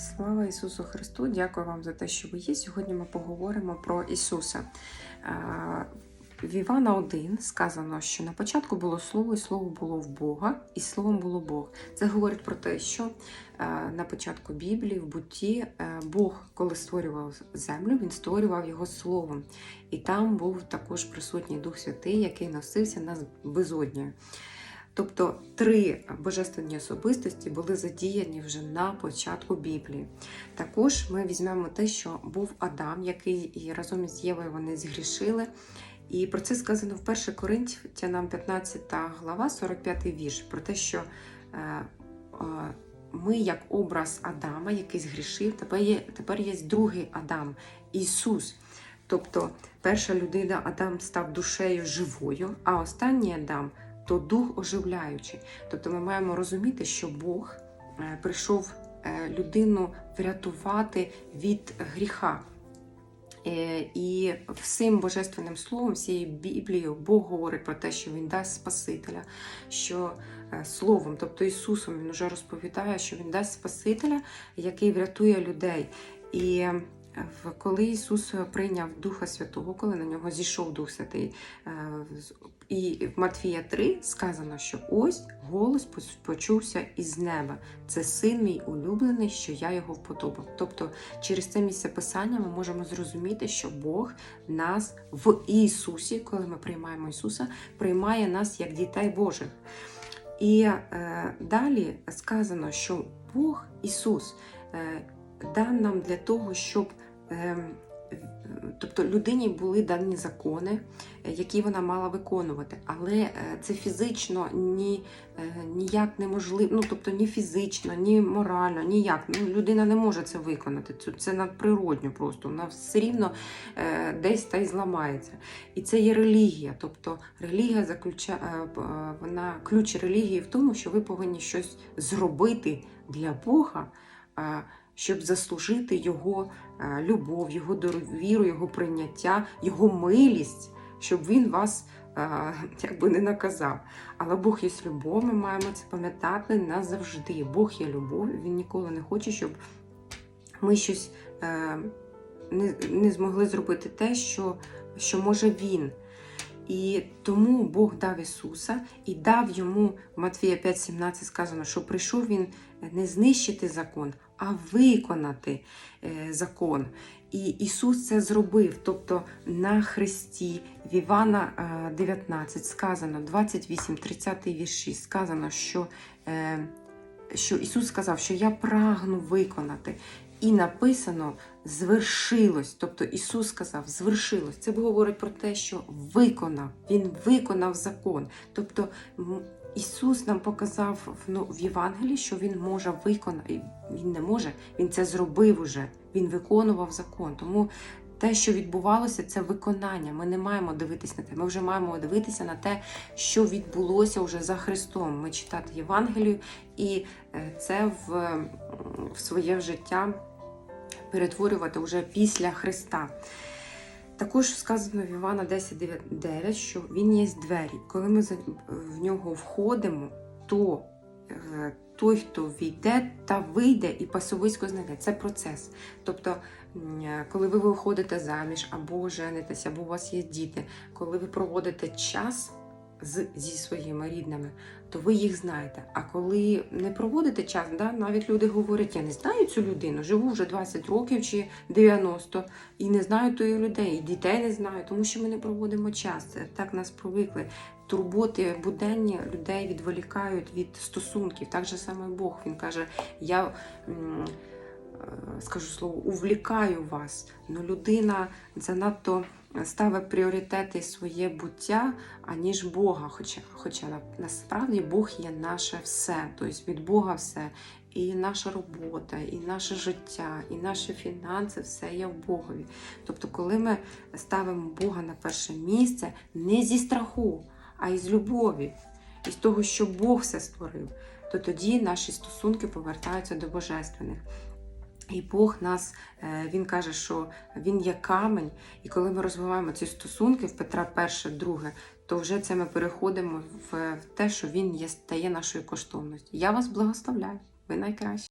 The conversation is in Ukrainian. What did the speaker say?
Слава Ісусу Христу! Дякую вам за те, що ви є. Сьогодні ми поговоримо про Ісуса. В Івана 1 сказано, що на початку було слово, і слово було в Бога, і словом було Бог. Це говорить про те, що на початку Біблії, в бутті, е, Бог, коли створював землю, він створював його словом. І там був також присутній Дух Святий, який носився над безоднею. Тобто три божественні особистості були задіяні вже на початку Біблії. Також ми візьмемо те, що був Адам, який разом із Євою вони згрішили. І про це сказано в 1 Коринтянам 15 глава, 45 вірш, про те, що е, е, ми, як образ Адама, який згрішив, тепер є, тепер є другий Адам, Ісус. Тобто перша людина Адам став душею живою, а останній Адам то дух оживляючий. Тобто ми маємо розуміти, що Бог е, прийшов е, людину врятувати від гріха. Е, І всім божественним словом, всією Біблією, Бог говорить про те, що Він дасть Спасителя, що Словом, тобто Ісусом, Він вже розповідає, що Він дасть Спасителя, який врятує людей. І коли Ісус прийняв Духа Святого, коли на нього зійшов Дух Святий, е, і в Матфія 3 сказано, що ось голос почувся із неба. Це син мій улюблений, що я його вподобав. Тобто, через це місце писання ми можемо зрозуміти, що Бог нас в Ісусі, коли ми приймаємо Ісуса, приймає нас як дітей Божих. І е, далі сказано, що Бог Ісус е, дан нам для того, щоб е, тобто людині були дані закони, е, які вона мала виконувати. Але е, це фізично ні, е, ніяк неможливо, ну тобто ні фізично, ні морально, ніяк. Ну, людина не може це виконати. Це, це надприродньо просто. Вона все рівно десь та й зламається. І це є релігія. Тобто релігія заключа, вона ключ релігії в тому, що ви повинні щось зробити для Бога. Щоб заслужити його е, любов, його довіру, його прийняття, його милість, щоб він вас е, якби не наказав. Але Бог є любов, ми маємо це пам'ятати назавжди. Бог є любов, він ніколи не хоче, щоб ми щось е, не, не змогли зробити те, що, що може він. І тому Бог дав Ісуса і дав йому в Матвія 5,17 сказано, що прийшов Він не знищити закон, а виконати е, закон. І Ісус це зробив. Тобто на Христі в Івана е, 19 сказано, 28, 30 вірші сказано, що, е, що Ісус сказав, що я прагну виконати. І написано звершилось. Тобто Ісус сказав, звершилось. Це говорить про те, що виконав, Він виконав закон. Тобто Ісус нам показав в, ну, в Євангелії, що Він може виконати. Він не може, Він це зробив уже. Він виконував закон. Тому те, що відбувалося, це виконання. Ми не маємо дивитися на те. Ми вже маємо дивитися на те, що відбулося вже за Христом. Ми читати Євангелію і е, це в, в своє життя перетворювати вже після Христа. Також сказано в Івана 10.9, що він є двері. Коли ми в нього входимо, то е, той, хто війде та вийде і пасовисько знайде. Це процес. Тобто, е, коли ви виходите заміж або женитесь, або у вас є діти, коли ви проводите час з, зі своїми рідними, то ви їх знаєте. А коли не проводите час, да, навіть люди говорять, я не знаю цю людину, живу вже 20 років чи 90 і не знаю тої людей, і дітей не знаю, тому що ми не проводимо час. Це Так нас привикли. Турботи буденні людей відволікають від стосунків. Так же саме Бог. Він каже: я скажу слово, увлікаю вас. Ну, людина занадто ставить пріоритети своє буття, аніж Бога. Хоча, хоча насправді Бог є наше все, тобто від Бога все. І наша робота, і наше життя, і наші фінанси все є в Богові. Тобто, коли ми ставимо Бога на перше місце, не зі страху, а із любові, із того, що Бог все створив, то тоді наші стосунки повертаються до божественних. І Бог нас, е, він каже, що він є камень, і коли ми розвиваємо ці стосунки в Петра 1, 2, то вже це ми переходимо в те, що він є стає нашою коштовністю. Я вас благословляю. Ви найкращі.